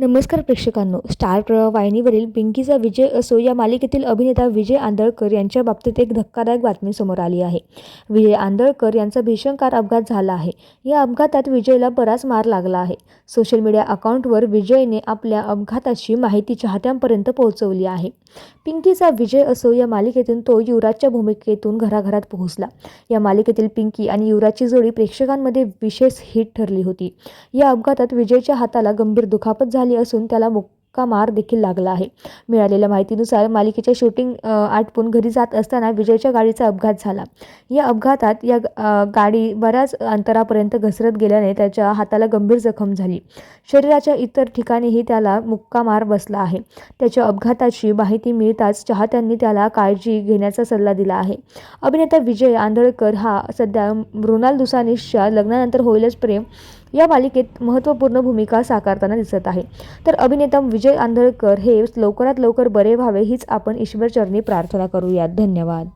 नमस्कार प्रेक्षकांनो. स्टार वाहिनीवरील पिंकीचा विजय असो या मालिकेतील अभिनेता विजय आंदळकर यांच्या बाबतीत एक धक्कादायक बातमी समोर आली आहे. विजय आंदळकर यांचा भीषण कार अपघात झाला आहे. या अपघातात विजयला बराच मार लागला आहे. सोशल मीडिया अकाउंटवर विजयने आपल्या अपघाताची माहिती चाहत्यांपर्यंत पोहोचवली आहे. पिंकीचा विजय असो या मालिकेतून तो युवराजच्या भूमिकेतून घराघरात पोहोचला. या मालिकेतील पिंकी आणि युवराजची जोडी प्रेक्षकांमध्ये विशेष हिट ठरली होती. या अपघातात विजयच्या हाताला गंभीर दुखापत झाली असून त्याला मुक्का मार देखील लागला आहे. मिळालेल्या माहितीनुसार मालिकेच्या शूटिंग आटपून घरी जात असताना विजयच्या गाडीचा अपघात झाला. या अपघातात या गाडी बऱ्याच अंतरापर्यंत घसरत गेल्याने त्याच्या हाताला गंभीर जखम झाली. शरीराच्या इतर ठिकाणीही त्याला मुक्का मार बसला आहे. त्याच्या अपघाताची माहिती मिळताच चाहत्यांनी त्याला काळजी घेण्याचा सल्ला दिला आहे. अभिनेता विजय आंधळकर हा सध्या मृणाल दुसानीसच्या लग्नानंतर होईलच प्रेम या मालिकेत महत्त्वपूर्ण भूमिका साकारताना दिसत आहे. तर अभिनेता विजय आंधळकर हे लवकरात लवकर बरे व्हावे हीच आपण ईश्वरचरणी प्रार्थना करूयात. धन्यवाद.